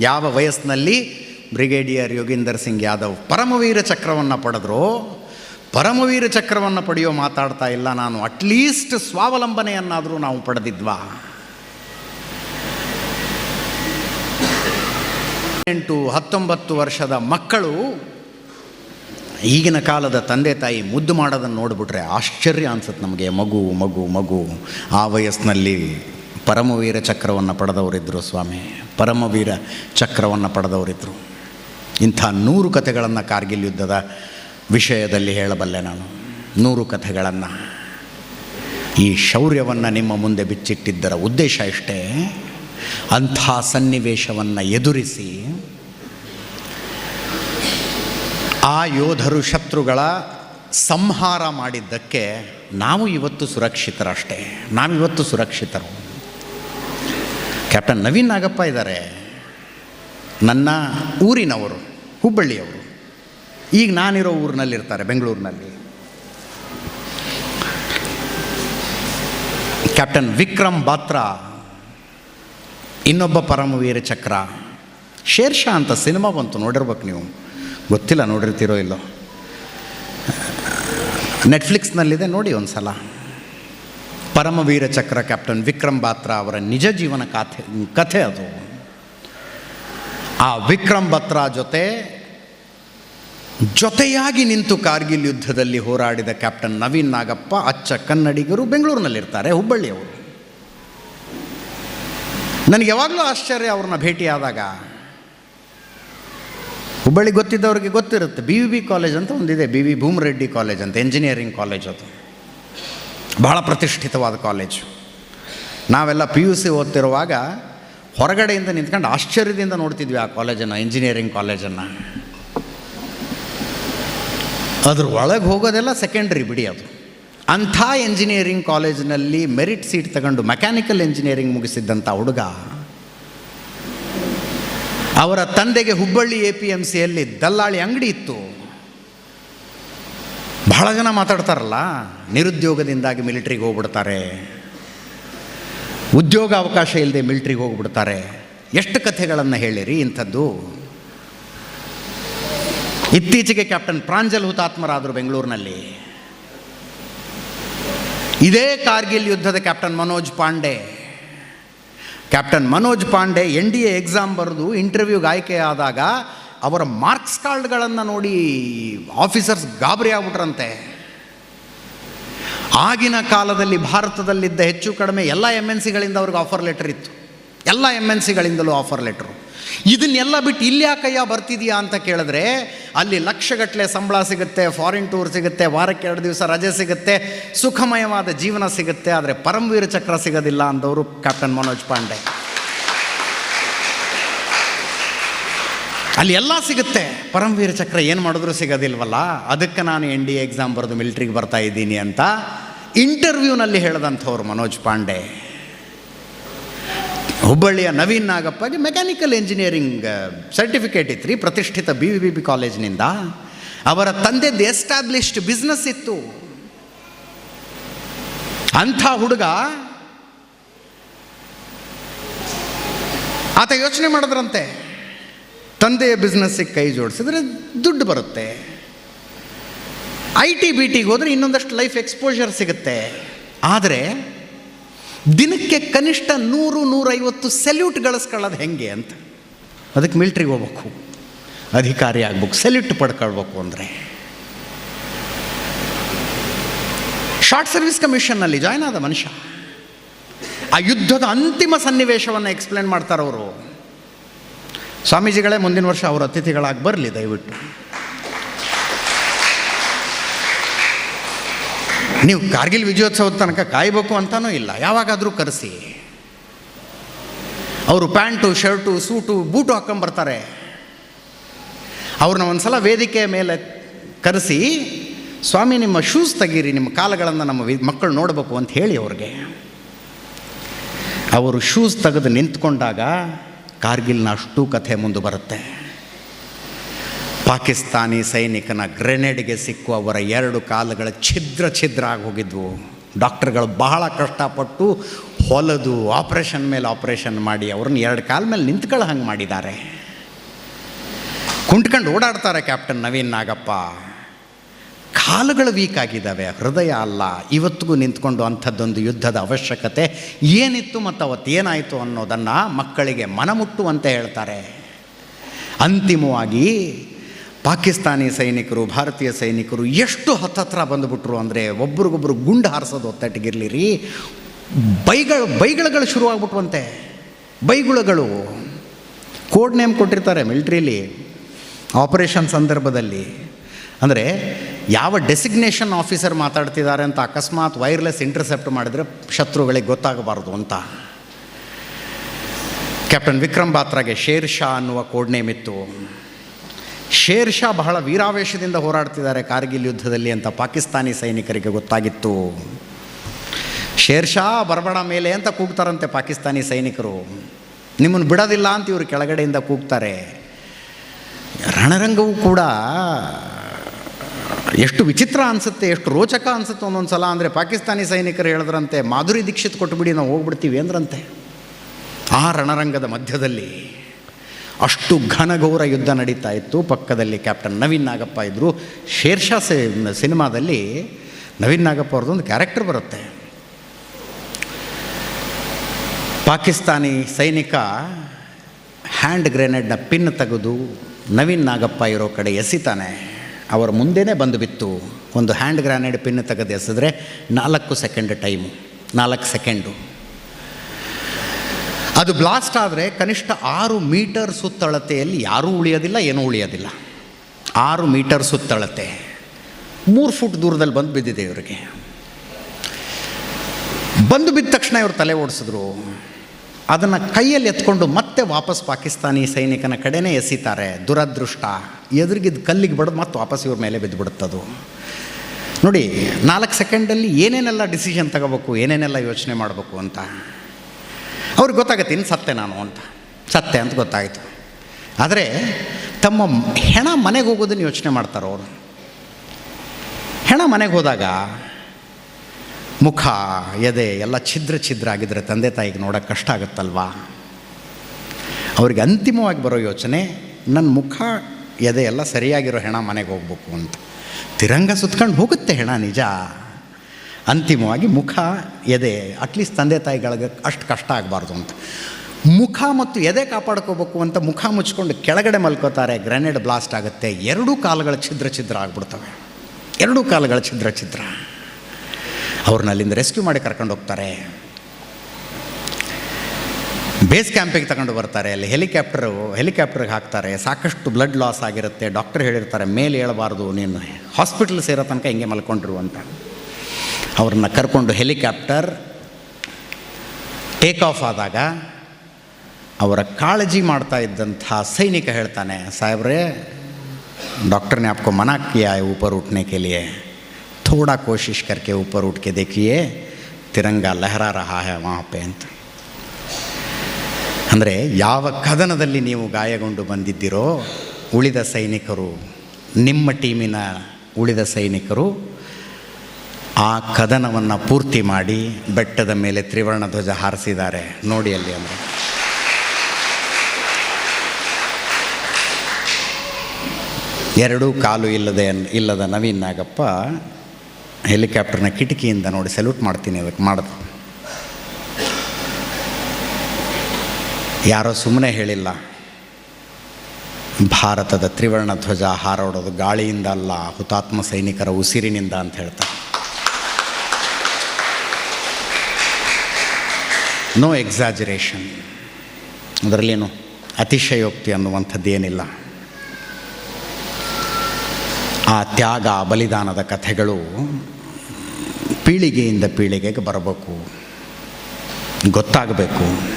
ಯಾವ ವಯಸ್ಸಿನಲ್ಲಿ ಬ್ರಿಗೇಡಿಯರ್ ಯೋಗೀಂದರ್ ಸಿಂಗ್ ಯಾದವ್ ಪರಮವೀರ ಚಕ್ರವನ್ನು ಪಡೆದ್ರು, ಪರಮವೀರ ಚಕ್ರವನ್ನು ಪಡೆಯೋ ಮಾತಾಡ್ತಾ ಇಲ್ಲ ನಾನು ಅಟ್ಲೀಸ್ಟ್ ಸ್ವಾವಲಂಬನೆಯನ್ನಾದರೂ ನಾವು ಪಡೆದಿದ್ವಾ? ಎಂಟು ಹತ್ತೊಂಬತ್ತು ವರ್ಷದ ಮಕ್ಕಳು ಈಗಿನ ಕಾಲದ ತಂದೆ ತಾಯಿ ಮುದ್ದು ಮಾಡೋದನ್ನು ನೋಡಿಬಿಟ್ರೆ ಆಶ್ಚರ್ಯ ಅನ್ಸುತ್ತೆ ನಮಗೆ, ಮಗು ಮಗು ಮಗು. ಆ ವಯಸ್ಸಿನಲ್ಲಿ ಪರಮವೀರ ಚಕ್ರವನ್ನು ಪಡೆದವರಿದ್ದರು ಸ್ವಾಮಿ. ಪರಮವೀರ ಚಕ್ರವನ್ನು ಪಡೆದವರಿದ್ದರು ಇಂಥ ನೂರು ಕಥೆಗಳನ್ನು ಕಾರ್ಗಿಲ್ ಯುದ್ಧದ ವಿಷಯದಲ್ಲಿ ಹೇಳಬಲ್ಲೆ ನಾನು. ನೂರು ಕಥೆಗಳನ್ನು. ಈ ಶೌರ್ಯವನ್ನು ನಿಮ್ಮ ಮುಂದೆ ಬಿಚ್ಚಿಟ್ಟಿದ್ದರ ಉದ್ದೇಶ ಇಷ್ಟೇ. ಅಂಥ ಸನ್ನಿವೇಶವನ್ನು ಎದುರಿಸಿ ಆ ಯೋಧರು ಶತ್ರುಗಳ ಸಂಹಾರ ಮಾಡಿದ್ದಕ್ಕೆ ನಾವು ಇವತ್ತು ಸುರಕ್ಷಿತರಷ್ಟೇ. ನಾವಿವತ್ತು ಸುರಕ್ಷಿತರು. ಕ್ಯಾಪ್ಟನ್ ನವೀನ್ ನಾಗಪ್ಪ ಇದ್ದಾರೆ. ನನ್ನ ಊರಿನವರು, ಹುಬ್ಬಳ್ಳಿಯವರು. ಈಗ ನಾನಿರೋ ಊರಿನಲ್ಲಿರ್ತಾರೆ, ಬೆಂಗಳೂರಿನಲ್ಲಿ. ಕ್ಯಾಪ್ಟನ್ ವಿಕ್ರಮ್ ಬಾತ್ರಾ, ಇನ್ನೊಬ್ಬ ಪರಮವೀರ ಚಕ್ರ. ಶೇರ್ಷಾ ಅಂತ ಸಿನಿಮಾ ಬಂತು, ನೋಡಿರ್ಬೇಕು ನೀವು. ಗೊತ್ತಿಲ್ಲ, ನೋಡಿರ್ತೀರೋ ಇಲ್ಲೋ. ನೆಟ್ಫ್ಲಿಕ್ಸ್ನಲ್ಲಿದೆ ನೋಡಿ ಒಂದು ಸಲ ಪರಮವೀರ ಚಕ್ರ ಕ್ಯಾಪ್ಟನ್ ವಿಕ್ರಮ್ ಬಾತ್ರಾ ಅವರ ನಿಜ ಜೀವನ ಕಥೆ ಕಥೆ ಅದು. ಆ ವಿಕ್ರಮ್ ಬಾತ್ರಾ ಜೊತೆ ಜೊತೆಯಾಗಿ ನಿಂತು ಕಾರ್ಗಿಲ್ ಯುದ್ಧದಲ್ಲಿ ಹೋರಾಡಿದ ಕ್ಯಾಪ್ಟನ್ ನವೀನ್ ನಾಗಪ್ಪ ಅಚ್ಚ ಕನ್ನಡಿಗರು ಬೆಂಗಳೂರಿನಲ್ಲಿರ್ತಾರೆ, ಹುಬ್ಬಳ್ಳಿಯವರು. ನನಗೆ ಯಾವಾಗಲೂ ಆಶ್ಚರ್ಯ ಅವ್ರನ್ನ ಭೇಟಿಯಾದಾಗ ಹುಬ್ಬಳ್ಳಿ ಗೊತ್ತಿದ್ದವ್ರಿಗೆ ಗೊತ್ತಿರುತ್ತೆ, ಬಿ ವಿ ಬಿ ಕಾಲೇಜ್ ಅಂತ ಒಂದಿದೆ, ಬಿ ವಿ ಭೂಮರೆಡ್ಡಿ ಕಾಲೇಜ್ ಅಂತ ಎಂಜಿನಿಯರಿಂಗ್ ಕಾಲೇಜ್ ಅದು. ಬಹಳ ಪ್ರತಿಷ್ಠಿತವಾದ ಕಾಲೇಜು. ನಾವೆಲ್ಲ ಪಿ ಯು ಸಿ ಓದ್ತಿರುವಾಗ ಹೊರಗಡೆಯಿಂದ ನಿಂತ್ಕೊಂಡು ಆಶ್ಚರ್ಯದಿಂದ ನೋಡ್ತಿದ್ವಿ ಆ ಕಾಲೇಜನ್ನು ಇಂಜಿನಿಯರಿಂಗ್ ಕಾಲೇಜನ್ನು. ಅದ್ರ ಒಳಗೆ ಹೋಗೋದೆಲ್ಲ ಸೆಕೆಂಡ್ರಿ ಬಿಡಿ ಅದು. ಅಂಥ ಇಂಜಿನಿಯರಿಂಗ್ ಕಾಲೇಜಿನಲ್ಲಿ ಮೆರಿಟ್ ಸೀಟ್ ತಗೊಂಡು ಮೆಕ್ಯಾನಿಕಲ್ ಇಂಜಿನಿಯರಿಂಗ್ ಮುಗಿಸಿದ್ದಂಥ ಹುಡುಗ, ಅವರ ತಂದೆಗೆ ಹುಬ್ಬಳ್ಳಿ ಎ ಪಿ ಎಂ ಸಿಯಲ್ಲಿ ದಲ್ಲಾಳಿ ಅಂಗಡಿ ಇತ್ತು. ಬಹಳ ಜನ ಮಾತಾಡ್ತಾರಲ್ಲ, ನಿರುದ್ಯೋಗದಿಂದಾಗಿ ಮಿಲಿಟ್ರಿಗೆ ಹೋಗ್ಬಿಡ್ತಾರೆ. ಉದ್ಯೋಗ ಅವಕಾಶ ಇಲ್ಲದೆ ಮಿಲಿಟ್ರಿಗೆ ಹೋಗ್ಬಿಡ್ತಾರೆ. ಎಷ್ಟು ಕಥೆಗಳನ್ನು ಹೇಳಿರಿ ಇಂಥದ್ದು? ಇತ್ತೀಚೆಗೆ ಕ್ಯಾಪ್ಟನ್ ಪ್ರಾಂಜಲ್ ಹುತಾತ್ಮರಾದರು ಬೆಂಗಳೂರಿನಲ್ಲಿ. ಇದೇ ಕಾರ್ಗಿಲ್ ಯುದ್ಧದ captain Manoj Pande. Captain Manoj Pande N D A exam ಬರೆದು ಇಂಟರ್ವ್ಯೂಗೆ ಆಯ್ಕೆಯಾದಾಗ ಅವರ ಮಾರ್ಕ್ಸ್ ಕಾರ್ಡ್ಗಳನ್ನು ನೋಡಿ ಆಫೀಸರ್ಸ್ ಗಾಬರಿ ಆಗ್ಬಿಟ್ರಂತೆ. ಆಗಿನ ಕಾಲದಲ್ಲಿ ಭಾರತದಲ್ಲಿದ್ದ ಹೆಚ್ಚು ಕಡಿಮೆ ಎಲ್ಲ ಎಂ ಎನ್ ಸಿಗಳಿಂದ ಅವ್ರಿಗೆ ಆಫರ್ ಲೆಟರ್ ಇತ್ತು. ಎಲ್ಲ ಎಂ ಎನ್ ಸಿಗಳಿಂದಲೂ ಆಫರ್ ಲೆಟ್ರು. ಇದನ್ನೆಲ್ಲ ಬಿಟ್ಟು ಇಲ್ಲಿ ಯಾಕಯ್ಯ ಬರ್ತಿದೆಯಾ ಅಂತ ಕೇಳಿದ್ರೆ ಅಲ್ಲಿ ಲಕ್ಷಗಟ್ಟಲೆ ಸಂಬಳ ಸಿಗುತ್ತೆ ಫಾರಿನ್ ಟೂರ್ ಸಿಗುತ್ತೆ, ವಾರಕ್ಕೆ ಎರಡು ದಿವಸ ರಜೆ ಸಿಗುತ್ತೆ, ಸುಖಮಯವಾದ ಜೀವನ ಸಿಗುತ್ತೆ, ಆದರೆ ಪರಮವೀರ ಚಕ್ರ ಸಿಗೋದಿಲ್ಲ ಅಂದವರು ಕ್ಯಾಪ್ಟನ್ ಮನೋಜ್ ಪಾಂಡೆ ಅಲ್ಲಿ ಎಲ್ಲ ಸಿಗುತ್ತೆ. ಪರಮವೀರ ಚಕ್ರ ಏನು ಮಾಡಿದ್ರೂ ಸಿಗೋದಿಲ್ವಲ್ಲ? ಅದಕ್ಕೆ ನಾನು ಎನ್ ಡಿ ಎಕ್ಸಾಮ್ ಬರೆದು ಮಿಲ್ಟ್ರಿಗೆ ಬರ್ತಾ ಇದ್ದೀನಿ ಅಂತ ಇಂಟರ್ವ್ಯೂನಲ್ಲಿ ಹೇಳಿದಂಥವ್ರು ಮನೋಜ್ ಪಾಂಡೆ. ಹುಬ್ಬಳ್ಳಿಯ ನವೀನ್ ನಾಗಪ್ಪಗೆ ಮೆಕ್ಯಾನಿಕಲ್ ಇಂಜಿನಿಯರಿಂಗ್ ಸರ್ಟಿಫಿಕೇಟ್ ಇತ್ತು ರೀ ಪ್ರತಿಷ್ಠಿತ ಬಿ ವಿ ಬಿ ಕಾಲೇಜಿನಿಂದ ಅವರ ತಂದೆದ್ದು ಎಸ್ಟಾಬ್ಲಿಷ್ಡ್ ಬಿಸ್ನೆಸ್ ಇತ್ತು. ಅಂಥ ಹುಡುಗ ಆತ ಯೋಚನೆ ಮಾಡಿದ್ರಂತೆ. ತಂದೆಯ ಬಿಸ್ನೆಸ್ಸಿಗೆ ಕೈ ಜೋಡಿಸಿದ್ರೆ ದುಡ್ಡು ಬರುತ್ತೆ. ಐ ಟಿ ಬಿ ಟಿಗೆ ಹೋದರೆ ಇನ್ನೊಂದಷ್ಟು ಲೈಫ್ ಎಕ್ಸ್ಪೋಜರ್ ಸಿಗುತ್ತೆ. ಆದರೆ ದಿನಕ್ಕೆ ಕನಿಷ್ಠ ನೂರು, ನೂರೈವತ್ತು ಸೆಲ್ಯೂಟ್ ಗಳಿಸ್ಕೊಳ್ಳೋದು ಹೆಂಗೆ ಅಂತ? ಅದಕ್ಕೆ ಮಿಲ್ಟ್ರಿಗೆ ಹೋಗ್ಬೇಕು. ಅಧಿಕಾರಿ ಆಗ್ಬೇಕು ಸೆಲ್ಯೂಟ್ ಪಡ್ಕೊಳ್ಬೇಕು ಅಂದರೆ. ಶಾರ್ಟ್ ಸರ್ವಿಸ್ ಕಮಿಷನ್ನಲ್ಲಿ ಜಾಯ್ನ್ ಆದ ಮನುಷ್ಯ. ಆ ಯುದ್ಧದ ಅಂತಿಮ ಸನ್ನಿವೇಶವನ್ನು ಎಕ್ಸ್ಪ್ಲೇನ್ ಮಾಡ್ತಾರವರು. ಸ್ವಾಮೀಜಿಗಳೇ ಮುಂದಿನ ವರ್ಷ ಅವರು ಅತಿಥಿಗಳಾಗಿ ಬರಲಿ, ದಯವಿಟ್ಟು. ನೀವು ಕಾರ್ಗಿಲ್ ವಿಜಯೋತ್ಸವದ ತನಕ ಕಾಯಬೇಕು ಅಂತಲೂ ಇಲ್ಲ. ಯಾವಾಗಾದರೂ ಕರೆಸಿ. ಅವರು ಪ್ಯಾಂಟು, ಶರ್ಟು, ಸೂಟು, ಬೂಟು ಹಾಕ್ಕೊಂಬರ್ತಾರೆ ಅವ್ರನ್ನ ಒಂದು ಸಲ ವೇದಿಕೆಯ ಮೇಲೆ ಕರೆಸಿ, ಸ್ವಾಮಿ, ನಿಮ್ಮ ಶೂಸ್ ತೆಗೀರಿ, ನಿಮ್ಮ ಕಾಲಗಳನ್ನು ನಮ್ಮ ಮಕ್ಕಳು ನೋಡಬೇಕು ಅಂತ ಹೇಳಿ ಅವ್ರಿಗೆ. ಅವರು ಶೂಸ್ ತೆಗೆದು ನಿಂತ್ಕೊಂಡಾಗ ಕಾರ್ಗಿಲ್ನ ಅಷ್ಟು ಕಥೆ ಮುಂದೆ ಬರುತ್ತೆ. ಪಾಕಿಸ್ತಾನಿ ಸೈನಿಕನ ಗ್ರೆನೇಡ್ಗೆ ಸಿಕ್ಕು ಅವರ ಎರಡು ಕಾಲುಗಳ ಛಿದ್ರ ಛಿದ್ರ ಆಗಿ ಹೋಗಿದ್ವು. ಡಾಕ್ಟರ್ಗಳು ಬಹಳ ಕಷ್ಟಪಟ್ಟು ಹೊಲದು, ಆಪ್ರೇಷನ್ ಮೇಲೆ ಆಪ್ರೇಷನ್ ಮಾಡಿ ಅವ್ರನ್ನ ಎರಡು ಕಾಲ ಮೇಲೆ ನಿಂತ್ಕೊಳ್ಳೋ ಹಂಗೆ ಮಾಡಿದ್ದಾರೆ. ಕುಂಟ್ಕೊಂಡು ಓಡಾಡ್ತಾರೆ ಕ್ಯಾಪ್ಟನ್ ನವೀನ್ ನಾಗಪ್ಪ. ಕಾಲುಗಳು ವೀಕ್ ಆಗಿದ್ದಾವೆ. ಹೃದಯ ಅಲ್ಲ. ಇವತ್ತಿಗೂ ನಿಂತ್ಕೊಂಡು ಅಂಥದ್ದೊಂದು ಯುದ್ಧದ ಅವಶ್ಯಕತೆ ಏನಿತ್ತು ಮತ್ತು ಅವತ್ತು ಏನಾಯಿತು ಅನ್ನೋದನ್ನು ಮಕ್ಕಳಿಗೆ ಮನಮುಟ್ಟುವಂತೆ ಹೇಳ್ತಾರೆ. ಅಂತಿಮವಾಗಿ ಪಾಕಿಸ್ತಾನಿ ಸೈನಿಕರು, ಭಾರತೀಯ ಸೈನಿಕರು ಎಷ್ಟು ಹತ್ತತ್ರ ಬಂದುಬಿಟ್ರು ಅಂದರೆ ಒಬ್ರಿಗೊಬ್ರು ಗುಂಡು ಹಾರಿಸೋದು ಒತ್ತಟ್ಟಿಗಿರ್ಲಿರಿ. ಬೈಗಳು, ಬೈಗಳಗಳು ಶುರುವಾಗ್ಬಿಟ್ವಂತೆ ಬೈಗುಳಗಳು. ಕೋಡ್ ನೇಮ್ ಕೊಟ್ಟಿರ್ತಾರೆ ಮಿಲ್ಟ್ರಿಲಿ. ಆಪರೇಷನ್ ಸಂದರ್ಭದಲ್ಲಿ. ಅಂದರೆ ಯಾವ ಡೆಸಿಗ್ನೇಷನ್ ಆಫೀಸರ್ ಮಾತಾಡ್ತಿದ್ದಾರೆ ಅಂತ ಅಕಸ್ಮಾತ್ ವೈರ್ಲೆಸ್ ಇಂಟರ್ಸೆಪ್ಟ್ ಮಾಡಿದರೆ ಶತ್ರುಗಳಿಗೆ ಗೊತ್ತಾಗಬಾರ್ದು ಅಂತ. ಕ್ಯಾಪ್ಟನ್ ವಿಕ್ರಮ್ ಬಾತ್ರಾಗೆ ಶೇರ್ ಶಾ ಅನ್ನುವ ಕೋಡ್ ನೇಮ್ ಇತ್ತು. ಶೇರ್ ಶಾ ಬಹಳ ವೀರಾವೇಶದಿಂದ ಹೋರಾಡ್ತಿದ್ದಾರೆ ಕಾರ್ಗಿಲ್ ಯುದ್ಧದಲ್ಲಿ ಅಂತ ಪಾಕಿಸ್ತಾನಿ ಸೈನಿಕರಿಗೆ ಗೊತ್ತಾಗಿತ್ತು. ಶೇರ್ ಶಾ ಮೇಲೆ ಅಂತ ಕೂಗ್ತಾರಂತೆ ಪಾಕಿಸ್ತಾನಿ ಸೈನಿಕರು. ನಿಮ್ಮನ್ನು ಬಿಡೋದಿಲ್ಲ ಅಂತ ಇವರು ಕೆಳಗಡೆಯಿಂದ ಕೂಗ್ತಾರೆ. ರಣರಂಗವೂ ಕೂಡ ಎಷ್ಟು ವಿಚಿತ್ರ ಅನಿಸುತ್ತೆ, ಎಷ್ಟು ರೋಚಕ ಅನಿಸುತ್ತೆ ಒಂದೊಂದು ಸಲ ಅಂದರೆ ಪಾಕಿಸ್ತಾನಿ ಸೈನಿಕರು ಹೇಳಿದ್ರಂತೆ, ಮಾಧುರಿ ದೀಕ್ಷಿತ್ ಕೊಟ್ಟುಬಿಡಿ ನಾವು ಹೋಗ್ಬಿಡ್ತೀವಿ ಅಂದ್ರಂತೆ. ಆ ರಣರಂಗದ ಮಧ್ಯದಲ್ಲಿ ಅಷ್ಟು ಘನಘೋರ ಯುದ್ಧ ನಡೀತಾ ಇತ್ತು. ಪಕ್ಕದಲ್ಲಿ ಕ್ಯಾಪ್ಟನ್ ನವೀನ್ ನಾಗಪ್ಪ ಇದ್ದರು ಶೇರ್ಷಾ ಸಿನಿಮಾದಲ್ಲಿ ನವೀನ್ ನಾಗಪ್ಪ ಅವ್ರದ್ದೊಂದು ಕ್ಯಾರೆಕ್ಟರ್ ಬರುತ್ತೆ. ಪಾಕಿಸ್ತಾನಿ ಸೈನಿಕ ಹ್ಯಾಂಡ್ ಗ್ರೆನೇಡ್ನ ಪಿನ್ ತೆಗೆದು ನವೀನ್ ನಾಗಪ್ಪ ಇರೋ ಕಡೆ ಎಸಿತಾನೆ. ಅವರ ಮುಂದೆನೇ ಬಂದು ಬಿತ್ತು. ಒಂದು ಹ್ಯಾಂಡ್ ಗ್ರಾನೇಡ್ ಪಿನ್ ತೆಗೆದು ಎಸೆದ್ರೆ ನಾಲ್ಕು ಸೆಕೆಂಡ್ ಟೈಮು ನಾಲ್ಕು ಸೆಕೆಂಡು ಅದು ಬ್ಲಾಸ್ಟ್ ಆದರೆ ಕನಿಷ್ಠ ಆರು ಮೀಟರ್ ಸುತ್ತಳತೆಯಲ್ಲಿ ಯಾರೂ ಉಳಿಯೋದಿಲ್ಲ, ಏನೂ ಉಳಿಯೋದಿಲ್ಲ. ಆರು ಮೀಟರ್ ಸುತ್ತಳತೆ. ಮೂರು ಫುಟ್ ದೂರದಲ್ಲಿ ಬಂದು ಬಿದ್ದಿದೆ ಇವರಿಗೆ. ಬಂದು ಬಿದ್ದ ತಕ್ಷಣ ಇವರು ತಲೆ ಓಡಿಸಿದ್ರು. ಅದನ್ನು ಕೈಯಲ್ಲಿ ಎತ್ಕೊಂಡು ಮತ್ತೆ ವಾಪಸ್ ಪಾಕಿಸ್ತಾನಿ ಸೈನಿಕನ ಕಡೆನೇ ಎಸಿತಾರೆ. ದುರದೃಷ್ಟ. ಎದುರಿಗಿದ್ದು ಕಲ್ಲಿಗೆ ಬಡದು ಮತ್ತೆ ವಾಪಸ್ ಇವ್ರ ಮೇಲೆ ಬಿದ್ದುಬಿಡುತ್ತದು ನೋಡಿ, ನಾಲ್ಕು ಸೆಕೆಂಡಲ್ಲಿ ಏನೇನೆಲ್ಲ ಡಿಸಿಷನ್ ತಗೋಬೇಕು, ಏನೇನೆಲ್ಲ ಯೋಚನೆ ಮಾಡಬೇಕು ಅಂತ. ಅವ್ರಿಗೆ ಗೊತ್ತಾಗತ್ತೆ ಇನ್ನು ಸತ್ತೆ ನಾನು ಅಂತ. ಸತ್ತೆ ಅಂತ ಗೊತ್ತಾಯಿತು. ಆದರೆ, ತಮ್ಮ ಹೆಣ ಮನೆಗೆ ಹೋಗೋದನ್ನು ಯೋಚನೆ ಮಾಡ್ತಾರೆ ಅವರು. ಹೆಣ ಮನೆಗೆ ಹೋದಾಗ ಮುಖ, ಎದೆ ಎಲ್ಲ ಛಿದ್ರ ಛಿದ್ರ ಆಗಿದ್ರೆ ತಂದೆ ತಾಯಿಗೆ ನೋಡೋಕ್ಕೆ ಕಷ್ಟ ಆಗುತ್ತಲ್ವಾ? ಅವ್ರಿಗೆ ಅಂತಿಮವಾಗಿ ಬರೋ ಯೋಚನೆ ನನ್ನ ಮುಖ, ಎದೆ ಎಲ್ಲ ಸರಿಯಾಗಿರೋ ಹೆಣ ಮನೆಗೆ ಹೋಗ್ಬೇಕು ಅಂತ. ತಿರಂಗ ಸುತ್ಕೊಂಡು ಹೋಗುತ್ತೆ ಹೆಣ ನಿಜ. ಅಂತಿಮವಾಗಿ ಮುಖ, ಎದೆ ಅಟ್ಲೀಸ್ಟ್ ತಂದೆ ತಾಯಿಗಳಿಗೆ ಅಷ್ಟು ಕಷ್ಟ ಆಗಬಾರ್ದು ಅಂತ. ಮುಖ ಮತ್ತು ಎದೆ ಕಾಪಾಡ್ಕೋಬೇಕು ಅಂತ ಮುಖ ಮುಚ್ಕೊಂಡು ಕೆಳಗಡೆ ಮಲ್ಕೋತಾರೆ, ಗ್ರೆನೇಡ್ ಬ್ಲಾಸ್ಟ್ ಆಗುತ್ತೆ. ಎರಡೂ ಕಾಲುಗಳ ಛಿದ್ರ ಛಿದ್ರ ಆಗ್ಬಿಡ್ತವೆ. ಎರಡೂ ಕಾಲುಗಳ ಛಿದ್ರ ಛಿದ್ರ. ಅವ್ರನ್ನ ಅಲ್ಲಿಂದ ರೆಸ್ಕ್ಯೂ ಮಾಡಿ ಕರ್ಕೊಂಡು ಹೋಗ್ತಾರೆ. ಬೇಸ್ ಕ್ಯಾಂಪಿಗೆ ತಗೊಂಡು ಬರ್ತಾರೆ. ಅಲ್ಲಿ ಹೆಲಿಕಾಪ್ಟರು ಹೆಲಿಕಾಪ್ಟರ್ಗೆ ಹಾಕ್ತಾರೆ. ಸಾಕಷ್ಟು ಬ್ಲಡ್ ಲಾಸ್ ಆಗಿರುತ್ತೆ. ಡಾಕ್ಟರ್ ಹೇಳಿರ್ತಾರೆ, ಮೇಲೆ ಹೇಳಬಾರ್ದು, ನೀನು ಹಾಸ್ಪಿಟಲ್ ಸೇರೋ ತನಕ ಹಿಂಗೆ ಮಲ್ಕೊಂಡ್ರು ಅಂತ. ಅವ್ರನ್ನ ಕರ್ಕೊಂಡು ಹೆಲಿಕಾಪ್ಟರ್ ಟೇಕ್ ಆಫ್ ಆದಾಗ ಅವರ ಕಾಳಜಿ ಮಾಡ್ತಾ ಇದ್ದಂಥ ಸೈನಿಕ ಹೇಳ್ತಾನೆ, ಸಾಹೇಬ್ರೆ ಡಾಕ್ಟರ್ ಆಪ್ಕೊ ಮನಾಕ್ಕಿಯಾ ಉಪರ್ ಉಟ್ನೆ ಕೆಲಿಯೇ थोड़ा कोशिश करके ऊपर उठ के देखिए ತಿರಂಗ ಲಹರ ರಹಾಯ ಮಾಪೆ ಅಂತ ಅಂದರೆ ಯಾವ ಕದನದಲ್ಲಿ ನೀವು ಗಾಯಗೊಂಡು ಬಂದಿದ್ದೀರೋ, ಉಳಿದ ಸೈನಿಕರು, ನಿಮ್ಮ ಟೀಮಿನ ಉಳಿದ ಸೈನಿಕರು, ಆ ಕದನವನ್ನು ಪೂರ್ತಿ ಮಾಡಿ ಬೆಟ್ಟದ ಮೇಲೆ ತ್ರಿವರ್ಣ ಧ್ವಜ ಹಾರಿಸಿದ್ದಾರೆ. ನೋಡಿ ಅಲ್ಲಿ ಅಂದರೆ. ಎರಡೂ ಕಾಲು ಇಲ್ಲದೆ, ಇಲ್ಲದ ನವೀನ್ ನಾಗಪ್ಪ ಹೆಲಿಕಾಪ್ಟರ್ನ ಕಿಟಕಿಯಿಂದ ನೋಡಿ ಸಲ್ಯೂಟ್ ಮಾಡ್ತೀನಿ ಅದಕ್ಕೆ ಮಾಡಿದ್ರು ಯಾರೋ ಸುಮ್ಮನೆ ಹೇಳಿಲ್ಲ, ಭಾರತದ ತ್ರಿವರ್ಣ ಧ್ವಜ ಹಾರಾಡೋದು ಗಾಳಿಯಿಂದ ಅಲ್ಲ, ಹುತಾತ್ಮ ಸೈನಿಕರ ಉಸಿರಿನಿಂದ ಅಂತ ಹೇಳ್ತಾರೆ. ನೋ ಎಕ್ಸಾಜರೇಷನ್ ಅದರಲ್ಲೇನು ಅತಿಶಯೋಕ್ತಿ ಅನ್ನುವಂಥದ್ದೇನಿಲ್ಲ ಆ ತ್ಯಾಗ, ಬಲಿದಾನದ ಕಥೆಗಳು ಪೀಳಿಗೆಯಿಂದ ಪೀಳಿಗೆಗೆ ಬರಬೇಕು. ಗೊತ್ತಾಗಬೇಕು.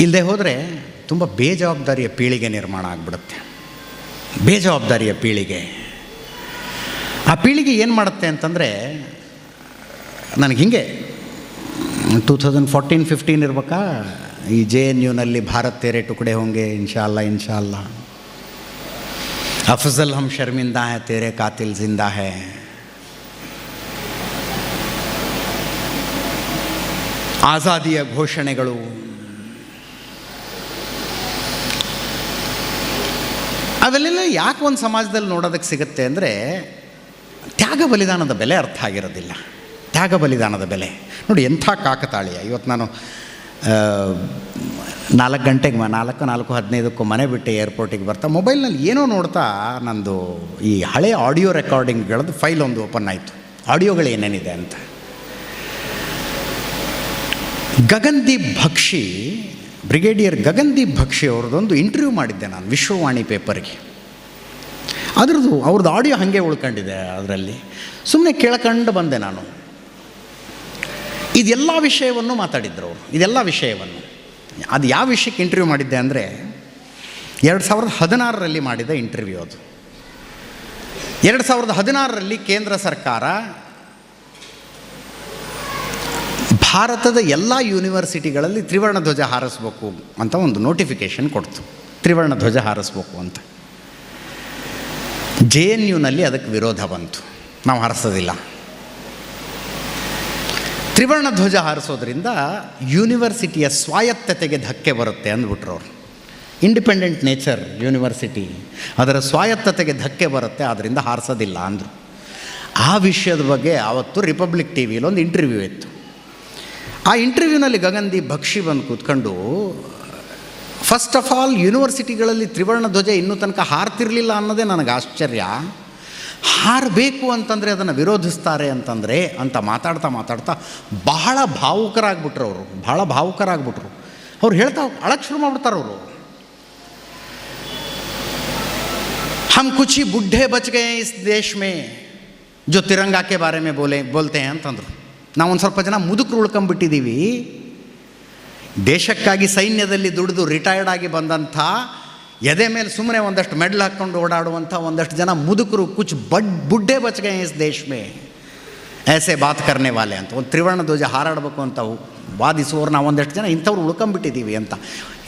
ಇಲ್ಲದೆ ಹೋದರೆ ತುಂಬ ಬೇಜವಾಬ್ದಾರಿಯ ಪೀಳಿಗೆ ನಿರ್ಮಾಣ ಆಗಿಬಿಡುತ್ತೆ. ಬೇಜವಾಬ್ದಾರಿಯ ಪೀಳಿಗೆ. ಆ ಪೀಳಿಗೆ ಏನು ಮಾಡುತ್ತೆ ಅಂತಂದರೆ, ನನಗೆ ಹಿಂಗೆ, ಟೂ ತೌಸಂಡ್ ಫೋರ್ಟೀನ್, ಫಿಫ್ಟೀನ್ ಇರ್ಬೇಕಾ? ಈ ಜೆ ಎನ್ ಯುನಲ್ಲಿ ಭಾರತ್ ತೇರೆ ಟುಕಡೆ ಹೋಂಗೆ ಇನ್ಶಾ ಅಲ್ಲ अफजल ಹಮ್ ಶರ್ಮಿಂದಾ हैं तेरे कातिल जिंदा है ಆಜಾದಿಯ ಘೋಷಣೆಗಳು. ಅವೆಲ್ಲೆಲ್ಲ ಯಾಕೆ ಒಂದು ಸಮಾಜದಲ್ಲಿ ನೋಡೋದಕ್ಕೆ ಸಿಗುತ್ತೆ ಅಂದರೆ, ತ್ಯಾಗ ಬಲಿದಾನದ ಬೆಲೆ ಅರ್ಥ ಆಗಿರೋದಿಲ್ಲ. ತ್ಯಾಗ ಬಲಿದಾನದ ಬೆಲೆ. ನೋಡಿ ಎಂಥ ಕಾಕತಾಳೀಯ. ಇವತ್ತು ನಾನು ನಾಲ್ಕು ಗಂಟೆಗೆ ನಾಲ್ಕು ನಾಲ್ಕು ಹದಿನೈದಕ್ಕೂ ಮನೆ ಬಿಟ್ಟು ಏರ್ಪೋರ್ಟಿಗೆ ಬರ್ತಾ ಮೊಬೈಲ್ನಲ್ಲಿ ಏನೋ ನೋಡ್ತಾ ನಂದು ಈ ಹಳೆ ಆಡಿಯೋ ರೆಕಾರ್ಡಿಂಗ್ಗಳದ್ದು ಫೈಲ್ ಒಂದು ಓಪನ್ ಆಯಿತು. ಆಡಿಯೋಗಳು ಏನೇನಿದೆ ಅಂತ. ಗಗನ್ದೀಪ್ ಭಕ್ಷಿ ಬ್ರಿಗೇಡಿಯರ್ ಗಗನ್ದೀಪ್ ಭಕ್ಷಿ ಅವ್ರದ್ದೊಂದು ಇಂಟರ್ವ್ಯೂ ಮಾಡಿದ್ದೆ ನಾನು ವಿಶ್ವವಾಣಿ ಪೇಪರ್ಗೆ ಅದ್ರದ್ದು ಅವ್ರದ್ದು ಆಡಿಯೋ ಹಾಗೆ ಉಳ್ಕೊಂಡಿದೆ ಅದರಲ್ಲಿ. ಸುಮ್ಮನೆ ಕೇಳ್ಕೊಂಡು ಬಂದೆ ನಾನು. ಇದೆಲ್ಲ ವಿಷಯವನ್ನು ಮಾತಾಡಿದ್ರು ಅವರು. ಇದೆಲ್ಲ ವಿಷಯವನ್ನು. ಅದು ಯಾವ ವಿಷಯಕ್ಕೆ ಇಂಟರ್ವ್ಯೂ ಮಾಡಿದ್ದೆ ಅಂದರೆ ಎರಡು ಸಾವಿರದ ಹದಿನಾರರಲ್ಲಿ ಮಾಡಿದ ಇಂಟರ್ವ್ಯೂ ಅದು. ಎರಡು ಸಾವಿರದ ಹದಿನಾರರಲ್ಲಿ ಕೇಂದ್ರ ಸರ್ಕಾರ ಭಾರತದ ಎಲ್ಲ ಯೂನಿವರ್ಸಿಟಿಗಳಲ್ಲಿ ತ್ರಿವರ್ಣ ಧ್ವಜ ಹಾರಿಸ್ಬೇಕು ಅಂತ ಒಂದು ನೋಟಿಫಿಕೇಷನ್ ಕೊಡ್ತು. ತ್ರಿವರ್ಣ ಧ್ವಜ ಹಾರಿಸ್ಬೇಕು ಅಂತ. ಜೆ ಎನ್ ಯುನಲ್ಲಿ ಅದಕ್ಕೆ ವಿರೋಧ ಬಂತು. ನಾವು ಹಾರಿಸೋದಿಲ್ಲ. ತ್ರಿವರ್ಣ ಧ್ವಜ ಹಾರಿಸೋದ್ರಿಂದ ಯೂನಿವರ್ಸಿಟಿಯ ಸ್ವಾಯತ್ತತೆಗೆ ಧಕ್ಕೆ ಬರುತ್ತೆ ಅಂದ್ಬಿಟ್ರು ಅವರು. ಇಂಡಿಪೆಂಡೆಂಟ್ ನೇಚರ್ ಯೂನಿವರ್ಸಿಟಿ ಅದರ ಸ್ವಾಯತ್ತತೆಗೆ ಧಕ್ಕೆ ಬರುತ್ತೆ ಆದ್ದರಿಂದ ಹಾರಿಸೋದಿಲ್ಲ ಅಂದರು. ಆ ವಿಷಯದ ಬಗ್ಗೆ ಆವತ್ತು ರಿಪಬ್ಲಿಕ್ ಟಿ ಒಂದು ಇಂಟರ್ವ್ಯೂ ಇತ್ತು. ಆ ಇಂಟರ್ವ್ಯೂನಲ್ಲಿ ಗಗನ್ದಿ ಭಕ್ಷಿ ಬಂದು ಕೂತ್ಕೊಂಡು ಫಸ್ಟ್ ಆಫ್ ಆಲ್ ಯೂನಿವರ್ಸಿಟಿಗಳಲ್ಲಿ ತ್ರಿವರ್ಣ ಧ್ವಜ ಇನ್ನೂ ತನಕ ಹಾರ್ತಿರಲಿಲ್ಲ ಅನ್ನೋದೇ ನನಗೆ ಆಶ್ಚರ್ಯ. ಹಾರಬೇಕು ಅಂತಂದರೆ ಅದನ್ನು ವಿರೋಧಿಸ್ತಾರೆ ಅಂತಂದರೆ ಅಂತ ಮಾತಾಡ್ತಾ ಮಾತಾಡ್ತಾ ಬಹಳ ಭಾವುಕರಾಗ್ಬಿಟ್ರು ಅವರು. ಬಹಳ ಭಾವುಕರಾಗ್ಬಿಟ್ರು. ಅವ್ರು ಹೇಳ್ತಾ ಅಳಕ್ಕೆ ಶುರು ಮಾಡ್ಬಿಡ್ತಾರೆ ಅವರು. ಹಮ್ ಕುಚಿ ಬುಡ್ಡೆ ಬಚ್ ಗೇ ಇಸ್ ದೇಶ ಮೇ, ಜೊ ತಿರಂಗಾಕೆ ಬಾರೆ ಮೇ ಬೋಲೆ, ಬೋಲ್ತೆ ಅಂತಂದರು. ನಾವು ಒಂದು ಸ್ವಲ್ಪ ಜನ ಮುದುಕರು ಉಳ್ಕೊಂಬಿಟ್ಟಿದ್ದೀವಿ ದೇಶಕ್ಕಾಗಿ ಸೈನ್ಯದಲ್ಲಿ ದುಡಿದು ರಿಟೈರ್ಡ್ ಆಗಿ ಬಂದಂಥ ಎದೆ ಮೇಲೆ ಸುಮ್ಮನೆ ಒಂದಷ್ಟು ಮೆಡ್ಲ್ ಹಾಕ್ಕೊಂಡು ಓಡಾಡುವಂಥ ಒಂದಷ್ಟು ಜನ ಮುದುಕರು ಕುಚ್ ಬಡ್ ಬುಡ್ಡೆ ಬಚ್ಗೆ ಇಸ್ ದೇಶ ಮೇ ಏಸೆ ಬಾತ್ ಕರ್ನೆ ವಾಲೆ ಅಂತ. ಒಂದು ತ್ರಿವರ್ಣ ಧ್ವಜ ಹಾರಾಡಬೇಕು ಅಂತ ವಾದಿಸುವವ್ರು ನಾವು ಒಂದಷ್ಟು ಜನ ಇಂಥವ್ರು ಉಳ್ಕೊಂಬಿಟ್ಟಿದ್ದೀವಿ ಅಂತ.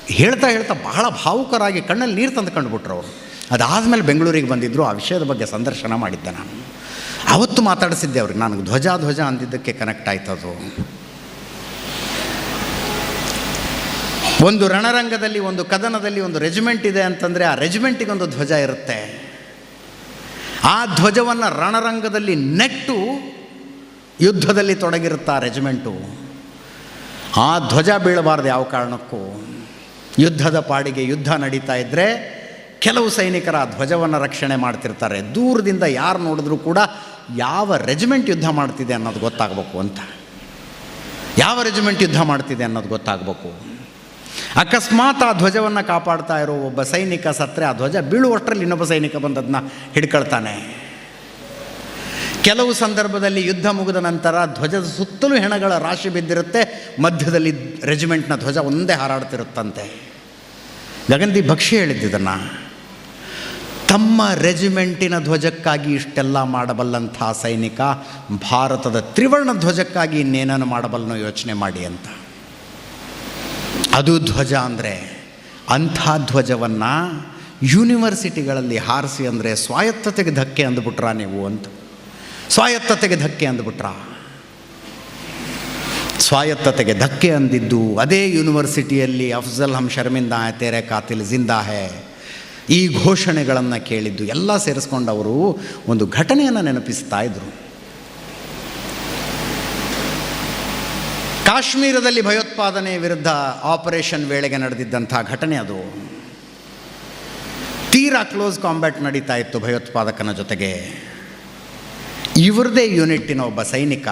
ಹೇಳ್ತಾ ಹೇಳ್ತಾ ಬಹಳ ಭಾವುಕರಾಗಿ ಕಣ್ಣಲ್ಲಿ ನೀರು ತಂದು ಕಂಡುಬಿಟ್ರು ಅವರು. ಅದಾದಮೇಲೆ ಬೆಂಗಳೂರಿಗೆ ಬಂದಿದ್ದರು ಆ ವಿಷಯದ ಬಗ್ಗೆ ಸಂದರ್ಶನ ಮಾಡಿದ್ದೆ ನಾನು. ಅವತ್ತು ಮಾತಾಡಿಸಿದ್ದೆ ಅವ್ರಿಗೆ. ನನಗೆ ಧ್ವಜ ಧ್ವಜ ಅಂದಿದ್ದಕ್ಕೆ ಕನೆಕ್ಟ್ ಆಯ್ತದು. ಒಂದು ರಣರಂಗದಲ್ಲಿ, ಒಂದು ಕದನದಲ್ಲಿ ಒಂದು ರೆಜಿಮೆಂಟ್ ಇದೆ ಅಂತಂದರೆ ಆ ರೆಜಿಮೆಂಟಿಗೆ ಒಂದು ಧ್ವಜ ಇರುತ್ತೆ. ಆ ಧ್ವಜವನ್ನು ರಣರಂಗದಲ್ಲಿ ನೆಟ್ಟು ಯುದ್ಧದಲ್ಲಿ ತೊಡಗಿರುತ್ತೆ ರೆಜಿಮೆಂಟು. ಆ ಧ್ವಜ ಬೀಳಬಾರ್ದು ಯಾವ ಕಾರಣಕ್ಕೂ. ಯುದ್ಧದ ಪಾಡಿಗೆ ಯುದ್ಧ ನಡೀತಾ ಇದ್ದರೆ ಕೆಲವು ಸೈನಿಕರ ಆ ಧ್ವಜವನ್ನು ರಕ್ಷಣೆ ಮಾಡ್ತಿರ್ತಾರೆ. ದೂರದಿಂದ ಯಾರು ನೋಡಿದ್ರೂ ಕೂಡ ಯಾವ ರೆಜಿಮೆಂಟ್ ಯುದ್ಧ ಮಾಡ್ತಿದೆ ಅನ್ನೋದು ಗೊತ್ತಾಗಬೇಕು ಅಂತ. ಯಾವ ರೆಜಿಮೆಂಟ್ ಯುದ್ಧ ಮಾಡ್ತಿದೆ ಅನ್ನೋದು ಗೊತ್ತಾಗಬೇಕು. ಅಕಸ್ಮಾತ್ ಆ ಧ್ವಜವನ್ನು ಕಾಪಾಡ್ತಾ ಇರೋ ಒಬ್ಬ ಸೈನಿಕ ಸತ್ತರೆ ಆ ಧ್ವಜ ಬೀಳುವಷ್ಟರಲ್ಲಿ ಇನ್ನೊಬ್ಬ ಸೈನಿಕ ಬಂದದನ್ನ ಹಿಡ್ಕೊಳ್ತಾನೆ. ಕೆಲವು ಸಂದರ್ಭದಲ್ಲಿ ಯುದ್ಧ ಮುಗಿದ ನಂತರ ಧ್ವಜದ ಸುತ್ತಲೂ ಹೆಣಗಳ ರಾಶಿ ಬಿದ್ದಿರುತ್ತೆ, ಮಧ್ಯದಲ್ಲಿ ರೆಜಿಮೆಂಟ್ನ ಧ್ವಜ ಒಂದೇ ಹಾರಾಡ್ತಿರುತ್ತಂತೆ. ಗಗನ್ದಿ ಭಕ್ಷಿ ಹೇಳಿದ್ದನ್ನು ತಮ್ಮ ರೆಜಿಮೆಂಟಿನ ಧ್ವಜಕ್ಕಾಗಿ ಇಷ್ಟೆಲ್ಲ ಮಾಡಬಲ್ಲಂಥ ಸೈನಿಕ, ಭಾರತದ ತ್ರಿವರ್ಣ ಧ್ವಜಕ್ಕಾಗಿ ಇನ್ನೇನನ್ನು ಮಾಡಬಲ್ಲನೋ ಯೋಚನೆ ಮಾಡಿ ಅಂತ. ಅದು ಧ್ವಜ ಅಂದರೆ ಅಂಥ ಧ್ವಜವನ್ನು ಯೂನಿವರ್ಸಿಟಿಗಳಲ್ಲಿ ಹಾರಿಸಿ ಅಂದರೆ ಸ್ವಾಯತ್ತತೆಗೆ ಧಕ್ಕೆ ಅಂದ್ಬಿಟ್ರಾ ನೀವು ಅಂತ. ಸ್ವಾಯತ್ತತೆಗೆ ಧಕ್ಕೆ ಅಂದ್ಬಿಟ್ರಾ? ಸ್ವಾಯತ್ತತೆಗೆ ಧಕ್ಕೆ ಅಂದಿದ್ದು ಅದೇ ಯೂನಿವರ್ಸಿಟಿಯಲ್ಲಿ ಅಫ್ಜಲ್ ಹಮ್ ಶರ್ಮಿಂದಾ ತೆರೆ ಕಾತಿಲ್ ಜಿಂದಾ ಹೇ ಈ ಘೋಷಣೆಗಳನ್ನು ಕೇಳಿದ್ದು ಎಲ್ಲ ಸೇರಿಸ್ಕೊಂಡವರು ಒಂದು ಘಟನೆಯನ್ನು ನೆನಪಿಸ್ತಾ ಇದ್ದರು ಕಾಶ್ಮೀರದಲ್ಲಿ ಭಯೋತ್ಪಾದನೆ ವಿರುದ್ಧ ಆಪರೇಷನ್ ವೇಳೆಗೆ ನಡೆದಿದ್ದಂಥ ಘಟನೆ ಅದು. ತೀರಾ ಕ್ಲೋಸ್ ಕಾಂಬ್ಯಾಟ್ ನಡೀತಾ ಇತ್ತು ಭಯೋತ್ಪಾದಕನ ಜೊತೆಗೆ. ಇವರದೇ ಯೂನಿಟ್ಟಿನ ಒಬ್ಬ ಸೈನಿಕ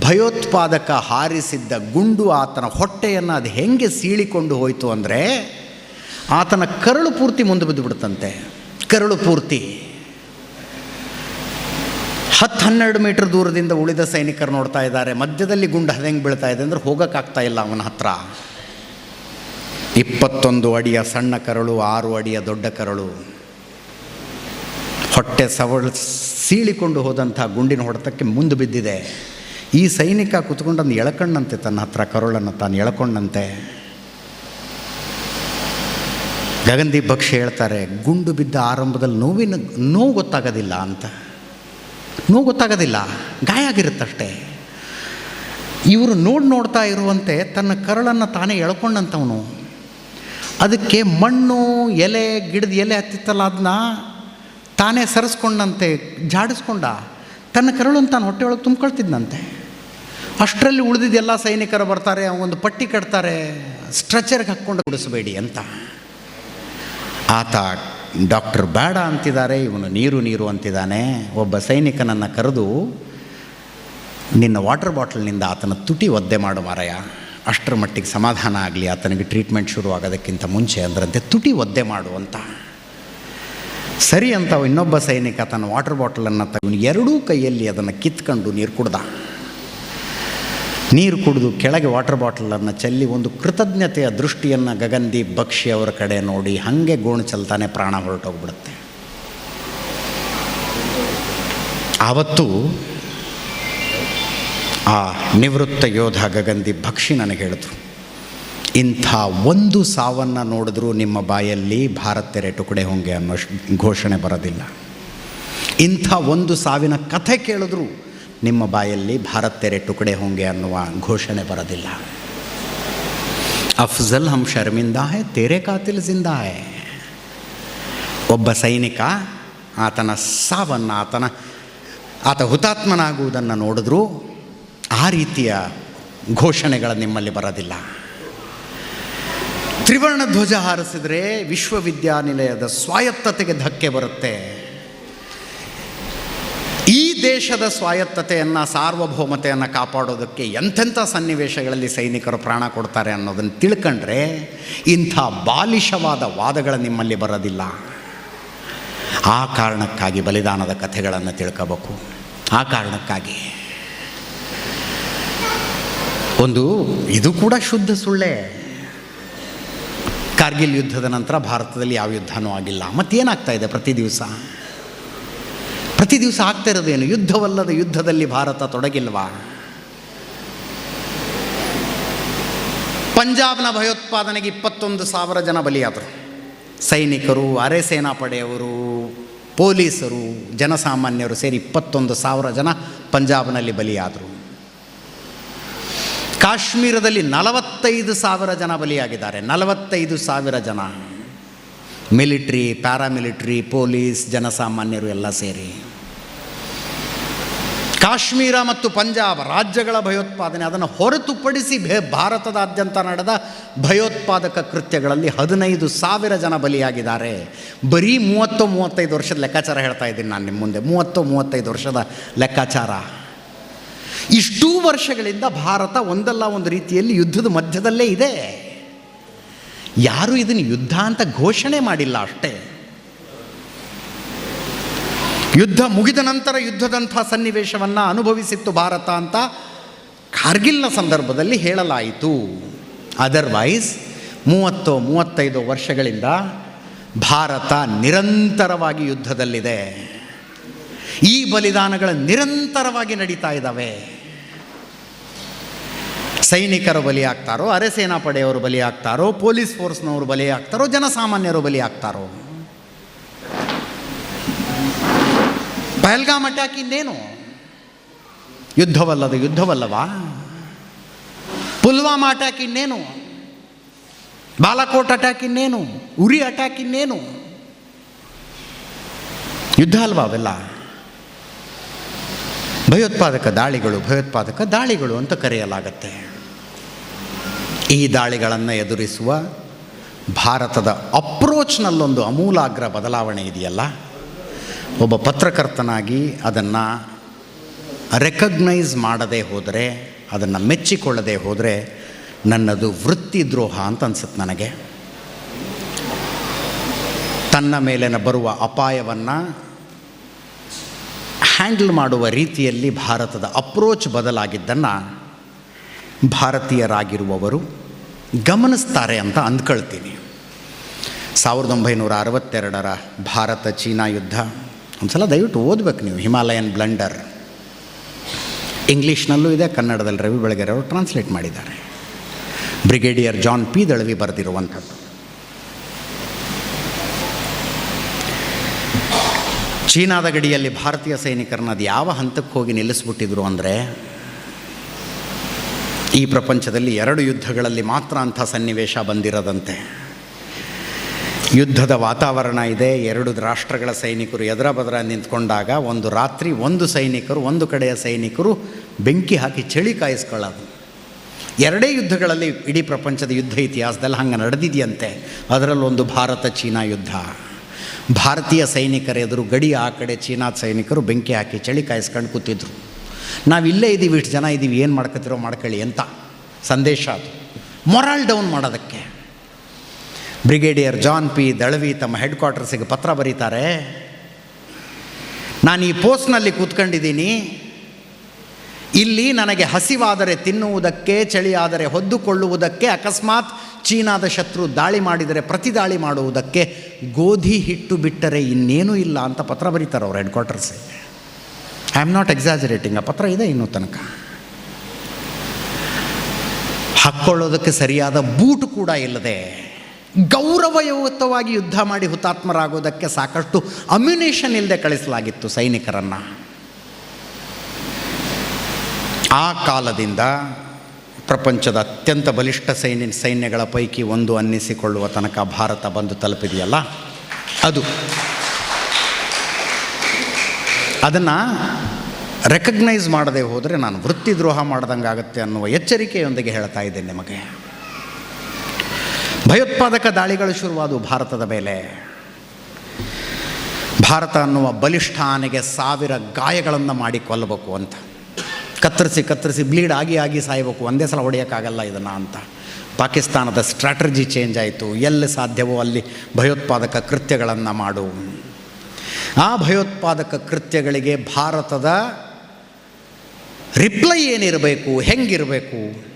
ಭಯೋತ್ಪಾದಕ ಹಾರಿಸಿದ್ದ ಗುಂಡು ಆತನ ಹೊಟ್ಟೆಯನ್ನು ಅದು ಹೆಂಗೆ ಸೀಳಿಕೊಂಡು ಹೋಯಿತು ಅಂದರೆ ಆತನ ಕರಳು ಪೂರ್ತಿ ಮುಂದೆ ಬಿದ್ದುಬಿಡುತ್ತಂತೆ. ಕರಳು ಪೂರ್ತಿ. ಹತ್ತು ಹನ್ನೆರಡು ಮೀಟರ್ ದೂರದಿಂದ ಉಳಿದ ಸೈನಿಕರು ನೋಡ್ತಾ ಇದ್ದಾರೆ. ಮಧ್ಯದಲ್ಲಿ ಗುಂಡು ಹೆಂಗೆ ಬೀಳ್ತಾ ಇದೆ ಅಂದರೆ ಹೋಗೋಕ್ಕಾಗ್ತಾ ಇಲ್ಲ ಅವನ ಹತ್ರ. ಇಪ್ಪತ್ತೊಂದು ಅಡಿಯ ಸಣ್ಣ ಕರಳು, ಆರು ಅಡಿಯ ದೊಡ್ಡ ಕರಳು. ಹೊಟ್ಟೆ ಸವಳ ಸೀಳಿಕೊಂಡು ಹೋದಂಥ ಗುಂಡಿನ ಹೊಡೆತಕ್ಕೆ ಮುಂದೆ ಬಿದ್ದಿದೆ. ಈ ಸೈನಿಕ ಕುತ್ಕೊಂಡಂದು ಎಳ್ಕೊಂಡಂತೆ ತನ್ನ ಹತ್ರ ಕರುಳನ್ನು ತಾನು ಎಳಕೊಂಡಂತೆ. ಗಗನ್ದೀಪ್ ಭಕ್ಷಿ ಹೇಳ್ತಾರೆ, ಗುಂಡು ಬಿದ್ದ ಆರಂಭದಲ್ಲಿ ನೋವಿನ, ನೋವು ಗೊತ್ತಾಗೋದಿಲ್ಲ ಅಂತ. ನೋವು ಗೊತ್ತಾಗೋದಿಲ್ಲ. ಗಾಯ ಆಗಿರುತ್ತಷ್ಟೇ. ಇವರು ನೋಡಿ ನೋಡ್ತಾ ಇರುವಂತೆ ತನ್ನ ಕರಳನ್ನು ತಾನೇ ಎಳ್ಕೊಂಡಂಥವನು ಅದಕ್ಕೆ ಮಣ್ಣು, ಎಲೆ, ಗಿಡದ ಎಲೆ ಹತ್ತಿತ್ತಲ್ಲ ಅದನ್ನ ತಾನೇ ಸರಿಸ್ಕೊಂಡಂತೆ, ಜಾಡಿಸ್ಕೊಂಡ. ತನ್ನ ಕರಳನ್ನು ತಾನು ಹೊಟ್ಟೆ ಒಳಗೆ ತುಂಬ್ಕೊಳ್ತಿದ್ದಂತೆ ಅಷ್ಟರಲ್ಲಿ ಉಳಿದಿದ್ದ ಎಲ್ಲ ಸೈನಿಕರು ಬರ್ತಾರೆ, ಒಂದು ಪಟ್ಟಿ ಕಟ್ತಾರೆ, ಸ್ಟ್ರೆಚರ್ಗೆ ಹಾಕ್ಕೊಂಡು ಕುಡಿಸಬೇಡಿ ಅಂತ. ಆತ ಡಾಕ್ಟರ್ ಬೇಡ ಅಂತಿದ್ದಾರೆ, ಇವನು ನೀರು ನೀರು ಅಂತಿದ್ದಾನೆ. ಒಬ್ಬ ಸೈನಿಕನನ್ನು ಕರೆದು, ನಿನ್ನ ವಾಟರ್ ಬಾಟಲ್ನಿಂದ ಆತನ ತುಟಿ ಒದ್ದೆ ಮಾಡು ಮಾರಾಯ ಅಷ್ಟರ ಮಟ್ಟಿಗೆ ಸಮಾಧಾನ ಆಗಲಿ, ಆತನಿಗೆ ಟ್ರೀಟ್ಮೆಂಟ್ ಶುರು ಆಗೋದಕ್ಕಿಂತ ಮುಂಚೆ ಅಂದ್ರಂತೆ, ತುಟಿ ಒದ್ದೆ ಮಾಡು ಅಂತ. ಸರಿ ಅಂತ ಇನ್ನೊಬ್ಬ ಸೈನಿಕ ತನ್ನ ವಾಟರ್ ಬಾಟಲನ್ನು ತಗೊಂಡು ಎರಡೂ ಕೈಯಲ್ಲಿ ಅದನ್ನು ಕಿತ್ಕೊಂಡು ನೀರು ಕುಡ್ದ. ನೀರು ಕುಡಿದು ಕೆಳಗೆ ವಾಟರ್ ಬಾಟಲನ್ನು ಚೆಲ್ಲಿ ಒಂದು ಕೃತಜ್ಞತೆಯ ದೃಷ್ಟಿಯನ್ನು ಗಗನ್ದೀಪ್ ಬಕ್ಷಿ ಅವರ ಕಡೆ ನೋಡಿ ಹಾಗೆ ಗೋಣು ಚೆಲ್ತಾನೆ ಪ್ರಾಣ ಹೊರಟೋಗ್ಬಿಡುತ್ತೆ. ಆವತ್ತು ಆ ನಿವೃತ್ತ ಯೋಧ ಗಗನ್ದೀಪ್ ಬಕ್ಷಿ ನನಗೆ ಹೇಳಿದ್ರು, ಇಂಥ ಒಂದು ಸಾವನ್ನು ನೋಡಿದ್ರೂ ನಿಮ್ಮ ಬಾಯಲ್ಲಿ ಭಾರತೆರೆ ತೆರೆ ಟುಕಡೆ ಹೊಂಗೆ ಅನ್ನೋ ಘೋಷಣೆ ಬರೋದಿಲ್ಲ. ಇಂಥ ಒಂದು ಸಾವಿನ ಕಥೆ ಕೇಳಿದ್ರು ನಿಮ್ಮ ಬಾಯಲ್ಲಿ ಭಾರತ್ ತೆರೆ ಟುಕಡೆ ಹೊಂಗೆ ಅನ್ನುವ ಘೋಷಣೆ ಬರೋದಿಲ್ಲ. ಅಫ್ಜಲ್ ಹಮ್ ಶರ್ಮಿಂದಾ ಹೇ, ತೆರೆ ಕಾತಿಲ್ ಜಿಂದಾ ಒಬ್ಬ ಸೈನಿಕ ಆತನ ಸಾವನ್ನು ಆತನ, ಆತ ಹುತಾತ್ಮನಾಗುವುದನ್ನು ನೋಡಿದ್ರೂ ಆ ರೀತಿಯ ಘೋಷಣೆಗಳು ನಿಮ್ಮಲ್ಲಿ ಬರೋದಿಲ್ಲ. ತ್ರಿವರ್ಣ ಧ್ವಜ ಹಾರಿಸಿದರೆ ವಿಶ್ವವಿದ್ಯಾನಿಲಯದ ಸ್ವಾಯತ್ತತೆಗೆ ಧಕ್ಕೆ ಬರುತ್ತೆ. ದೇಶದ ಸ್ವಾಯತ್ತತೆಯನ್ನು, ಸಾರ್ವಭೌಮತೆಯನ್ನು ಕಾಪಾಡೋದಕ್ಕೆ ಎಂಥೆಂಥ ಸನ್ನಿವೇಶಗಳಲ್ಲಿ ಸೈನಿಕರು ಪ್ರಾಣ ಕೊಡ್ತಾರೆ ಅನ್ನೋದನ್ನು ತಿಳ್ಕೊಂಡ್ರೆ ಇಂಥ ಬಾಲಿಶವಾದ ವಾದಗಳು ನಿಮ್ಮಲ್ಲಿ ಬರೋದಿಲ್ಲ. ಆ ಕಾರಣಕ್ಕಾಗಿ ಬಲಿದಾನದ ಕಥೆಗಳನ್ನು ತಿಳ್ಕೋಬೇಕು. ಆ ಕಾರಣಕ್ಕಾಗಿ. ಒಂದು, ಇದು ಕೂಡ ಶುದ್ಧ ಸುಳ್ಳೆ. ಕಾರ್ಗಿಲ್ ಯುದ್ಧದ ನಂತರ ಭಾರತದಲ್ಲಿ ಯಾವ ಯುದ್ಧನೂ ಆಗಿಲ್ಲ. ಮತ್ತೇನಾಗ್ತಾ ಇದೆ ಪ್ರತಿ ದಿವಸ? ಪ್ರತಿ ದಿವಸ ಆಗ್ತಾ ಇರೋದೇನು? ಯುದ್ಧವಲ್ಲದ ಯುದ್ಧದಲ್ಲಿ ಭಾರತ ತೊಡಗಿಲ್ವಾ? ಪಂಜಾಬ್ನ ಭಯೋತ್ಪಾದನೆಗೆ ಇಪ್ಪತ್ತೊಂದು ಸಾವಿರ ಜನ ಬಲಿಯಾದರು. ಸೈನಿಕರು, ಅರೆ ಸೇನಾಪಡೆಯವರು, ಪೊಲೀಸರು, ಜನಸಾಮಾನ್ಯರು ಸೇರಿ ಇಪ್ಪತ್ತೊಂದು ಸಾವಿರ ಜನ ಪಂಜಾಬ್ನಲ್ಲಿ ಬಲಿಯಾದರು. ಕಾಶ್ಮೀರದಲ್ಲಿ ನಲವತ್ತೈದು ಸಾವಿರ ಜನ ಬಲಿಯಾಗಿದ್ದಾರೆ. ನಲವತ್ತೈದು ಸಾವಿರ ಜನ. ಮಿಲಿಟ್ರಿ, ಪ್ಯಾರಾಮಿಲಿಟ್ರಿ, ಪೊಲೀಸ್, ಜನಸಾಮಾನ್ಯರು ಎಲ್ಲ ಸೇರಿ. ಕಾಶ್ಮೀರ ಮತ್ತು ಪಂಜಾಬ್ ರಾಜ್ಯಗಳ ಭಯೋತ್ಪಾದನೆ, ಅದನ್ನು ಹೊರತುಪಡಿಸಿ ಭೇ ಭಾರತದಾದ್ಯಂತ ನಡೆದ ಭಯೋತ್ಪಾದಕ ಕೃತ್ಯಗಳಲ್ಲಿ ಹದಿನೈದು ಸಾವಿರ ಜನ ಬಲಿಯಾಗಿದ್ದಾರೆ. ಬರೀ ಮೂವತ್ತು ಮೂವತ್ತೈದು ವರ್ಷದ ಲೆಕ್ಕಾಚಾರ ಹೇಳ್ತಾ ಇದ್ದೀನಿ ನಾನು ನಿಮ್ಮ ಮುಂದೆ. ಮೂವತ್ತು ಮೂವತ್ತೈದು ವರ್ಷದ ಲೆಕ್ಕಾಚಾರ. ಇಷ್ಟೂ ವರ್ಷಗಳಿಂದ ಭಾರತ ಒಂದಲ್ಲ ಒಂದು ರೀತಿಯಲ್ಲಿ ಯುದ್ಧದ ಮಧ್ಯದಲ್ಲೇ ಇದೆ. ಯಾರೂ ಇದನ್ನು ಯುದ್ಧ ಅಂತ ಘೋಷಣೆ ಮಾಡಿಲ್ಲ ಅಷ್ಟೇ. ಯುದ್ಧ ಮುಗಿದ ನಂತರ ಯುದ್ಧದಂಥ ಸನ್ನಿವೇಶವನ್ನು ಅನುಭವಿಸಿತ್ತು ಭಾರತ ಅಂತ ಕಾರ್ಗಿಲ್ನ ಸಂದರ್ಭದಲ್ಲಿ ಹೇಳಲಾಯಿತು. ಅದರ್ವೈಸ್ ಮೂವತ್ತು, ಮೂವತ್ತೈದು ವರ್ಷಗಳಿಂದ ಭಾರತ ನಿರಂತರವಾಗಿ ಯುದ್ಧದಲ್ಲಿದೆ. ಈ ಬಲಿದಾನಗಳು ನಿರಂತರವಾಗಿ ನಡೀತಾ ಇದ್ದಾವೆ. ಸೈನಿಕರು ಬಲಿಯಾಗ್ತಾರೋ ಅರೆ ಸೇನಾಪಡೆಯವರು ಬಲಿಯಾಗ್ತಾರೋ, ಪೊಲೀಸ್ ಫೋರ್ಸ್ನವರು ಬಲಿಯಾಗ್ತಾರೋ, ಜನಸಾಮಾನ್ಯರು ಬಲಿಯಾಗ್ತಾರೋ? ಪಹಲ್ಗಾಮ್ ಅಟ್ಯಾಕ್ ಇಂದೇನು ಯುದ್ಧವಲ್ಲದ ಯುದ್ಧವಲ್ಲವಾ? ಪುಲ್ವಾಮಾ ಅಟ್ಯಾಕ್ ಇನ್ನೇನು ಬಾಲಾಕೋಟ್ ಅಟ್ಯಾಕ್ ಇನ್ನೇನು ಉರಿ ಅಟ್ಯಾಕ್ ಇನ್ನೇನು ಯುದ್ಧ ಅಲ್ವಾ ಅವೆಲ್ಲ? ಭಯೋತ್ಪಾದಕ ದಾಳಿಗಳು ಭಯೋತ್ಪಾದಕ ದಾಳಿಗಳು ಅಂತ ಕರೆಯಲಾಗತ್ತೆ. ಈ ದಾಳಿಗಳನ್ನು ಎದುರಿಸುವ ಭಾರತದ ಅಪ್ರೋಚ್ನಲ್ಲೊಂದು ಅಮೂಲಾಗ್ರ ಬದಲಾವಣೆ ಇದೆಯಲ್ಲ? ಒಬ್ಬ ಪತ್ರಕರ್ತನಾಗಿ ಅದನ್ನು ರೆಕಗ್ನೈಸ್ ಮಾಡದೇ ಹೋದರೆ, ಅದನ್ನು ಮೆಚ್ಚಿಕೊಳ್ಳದೆ ಹೋದರೆ ನನ್ನದು ವೃತ್ತಿ ದ್ರೋಹ ಅಂತ ಅನ್ಸುತ್ತೆ ನನಗೆ. ತನ್ನ ಮೇಲಿನ ಬರುವ ಅಪಾಯವನ್ನು ಹ್ಯಾಂಡಲ್ ಮಾಡುವ ರೀತಿಯಲ್ಲಿ ಭಾರತದ ಅಪ್ರೋಚ್ ಬದಲಾಗಿದ್ದನ್ನು ಭಾರತೀಯರಾಗಿರುವವರು ಗಮನಿಸ್ತಾರೆ ಅಂತ ಅಂದ್ಕೊಳ್ತೀನಿ. ಸಾವಿರದ ಒಂಬೈನೂರ ಅರವತ್ತೆರಡರ ಭಾರತ ಚೀನಾ ಯುದ್ಧ ಒಂದು ಸಲ ದಯವಿಟ್ಟು ಓದ್ಬೇಕು ನೀವು, ಹಿಮಾಲಯನ್ ಬ್ಲಂಡರ್. ಇಂಗ್ಲೀಷ್ನಲ್ಲೂ ಇದೆ, ಕನ್ನಡದಲ್ಲಿ ರವಿ ಬೆಳಗೆರೆ ಅವರು ಟ್ರಾನ್ಸ್ಲೇಟ್ ಮಾಡಿದ್ದಾರೆ. ಬ್ರಿಗೇಡಿಯರ್ ಜಾನ್ ಪಿ ದಳವಿ ಬರೆದಿರುವಂಥದ್ದು. ಚೀನಾದ ಗಡಿಯಲ್ಲಿ ಭಾರತೀಯ ಸೈನಿಕರನ್ನ ಅದು ಯಾವ ಹಂತಕ್ಕೆ ಹೋಗಿ ನಿಲ್ಲಿಸ್ಬಿಟ್ಟಿದ್ರು ಅಂದರೆ, ಈ ಪ್ರಪಂಚದಲ್ಲಿ ಎರಡು ಯುದ್ಧಗಳಲ್ಲಿ ಮಾತ್ರ ಅಂಥ ಸನ್ನಿವೇಶ ಬಂದಿರದಂತೆ. ಯುದ್ಧದ ವಾತಾವರಣ ಇದೆ. ಎರಡು ರಾಷ್ಟ್ರಗಳ ಸೈನಿಕರು ಎದರ ಬದರ ನಿಂತ್ಕೊಂಡಾಗ ಒಂದು ರಾತ್ರಿ ಒಂದು ಸೈನಿಕರು, ಒಂದು ಕಡೆಯ ಸೈನಿಕರು ಬೆಂಕಿ ಹಾಕಿ ಚಳಿ ಕಾಯಿಸ್ಕೊಳ್ಳೋದು. ಎರಡೇ ಯುದ್ಧಗಳಲ್ಲಿ ಇಡೀ ಪ್ರಪಂಚದ ಯುದ್ಧ ಇತಿಹಾಸದಲ್ಲಿ ಹಂಗೆ ನಡೆದಿದೆಯಂತೆ. ಅದರಲ್ಲೊಂದು ಭಾರತ ಚೀನಾ ಯುದ್ಧ. ಭಾರತೀಯ ಸೈನಿಕರ ಎದುರು ಗಡಿ ಆ ಕಡೆ ಚೀನಾ ಸೈನಿಕರು ಬೆಂಕಿ ಹಾಕಿ ಚಳಿ ಕಾಯಿಸ್ಕೊಂಡು ಕೂತಿದ್ರು. ನಾವಿಲ್ಲೇ ಇದ್ದೀವಿ, ಇಷ್ಟು ಜನ ಇದ್ದೀವಿ, ಏನು ಮಾಡ್ಕೊತಿರೋ ಮಾಡ್ಕೊಳ್ಳಿ ಅಂತ ಸಂದೇಶ ಅದು. ಮೊರಾಲ್ ಡೌನ್ ಮಾಡೋದಕ್ಕೆ. ಬ್ರಿಗೇಡಿಯರ್ ಜಾನ್ ಪಿ ದಳವಿ ತಮ್ಮ ಹೆಡ್ ಕ್ವಾರ್ಟರ್ಸಿಗೆ ಪತ್ರ ಬರೀತಾರೆ. ನಾನು ಈ ಪೋಸ್ಟ್ನಲ್ಲಿ ಕೂತ್ಕೊಂಡಿದ್ದೀನಿ. ಇಲ್ಲಿ ನನಗೆ ಹಸಿವಾದರೆ ತಿನ್ನುವುದಕ್ಕೆ, ಚಳಿಯಾದರೆ ಹೊದ್ದುಕೊಳ್ಳುವುದಕ್ಕೆ, ಅಕಸ್ಮಾತ್ ಚೀನಾದ ಶತ್ರು ದಾಳಿ ಮಾಡಿದರೆ ಪ್ರತಿ ದಾಳಿ ಮಾಡುವುದಕ್ಕೆ ಗೋಧಿ ಹಿಟ್ಟು ಬಿಟ್ಟರೆ ಇನ್ನೇನೂ ಇಲ್ಲ ಅಂತ ಪತ್ರ ಬರೀತಾರೆ ಅವ್ರು ಹೆಡ್ ಕ್ವಾರ್ಟರ್ಸಿಗೆ ಐ ಆಮ್ ನಾಟ್ ಎಕ್ಸಾಜರೇಟಿಂಗ್ ಆ ಪತ್ರ ಇದೆ ಇನ್ನೂ ತನಕ. ಹಾಕ್ಕೊಳ್ಳೋದಕ್ಕೆ ಸರಿಯಾದ ಬೂಟು ಕೂಡ ಇಲ್ಲದೆ ಗೌರವಯುತವಾಗಿ ಯುದ್ಧ ಮಾಡಿ ಹುತಾತ್ಮರಾಗೋದಕ್ಕೆ ಸಾಕಷ್ಟು ಅಮ್ಯುನೇಷನ್ ಇಲ್ಲದೆ ಕಳಿಸಲಾಗಿತ್ತು ಸೈನಿಕರನ್ನು. ಆ ಕಾಲದಿಂದ ಪ್ರಪಂಚದ ಅತ್ಯಂತ ಬಲಿಷ್ಠ ಸೈನ್ಯ, ಸೈನ್ಯಗಳ ಪೈಕಿ ಒಂದು ಅನ್ನಿಸಿಕೊಳ್ಳುವ ತನಕ ಭಾರತ ಬಂದು ತಲುಪಿದೆಯಲ್ಲ? ಅದು. ಅದನ್ನು ರೆಕಗ್ನೈಸ್ ಮಾಡದೆ ಹೋದರೆ ನಾನು ವೃತ್ತಿದ್ರೋಹ ಮಾಡ್ದಂಗೆ ಆಗುತ್ತೆ ಅನ್ನುವ ಎಚ್ಚರಿಕೆಯೊಂದಿಗೆ ಹೇಳ್ತಾ ಇದ್ದೇನೆ ನಿಮಗೆ. ಭಯೋತ್ಪಾದಕ ದಾಳಿಗಳು ಶುರುವಾದವು ಭಾರತದ ಮೇಲೆ. ಭಾರತ ಅನ್ನುವ ಬಲಿಷ್ಠ ಆನೆಗೆ ಸಾವಿರ ಗಾಯಗಳನ್ನು ಮಾಡಿ ಕೊಲ್ಲಬೇಕು ಅಂತ. ಕತ್ತರಿಸಿ ಕತ್ತರಿಸಿ ಬ್ಲೀಡ್ ಆಗಿ ಆಗಿ ಸಾಯಬೇಕು, ಒಂದೇ ಸಲ ಹೊಡೆಯೋಕ್ಕಾಗಲ್ಲ ಇದನ್ನು ಅಂತ. ಪಾಕಿಸ್ತಾನದ ಸ್ಟ್ರಾಟಜಿ ಚೇಂಜ್ ಆಯಿತು, ಎಲ್ಲಿ ಸಾಧ್ಯವೋ ಅಲ್ಲಿ ಭಯೋತ್ಪಾದಕ ಕೃತ್ಯಗಳನ್ನು ಮಾಡು. ಆ ಭಯೋತ್ಪಾದಕ ಕೃತ್ಯಗಳಿಗೆ ಭಾರತದ ರಿಪ್ಲೈ ಏನಿರಬೇಕು, ಹೆಂಗಿರಬೇಕು?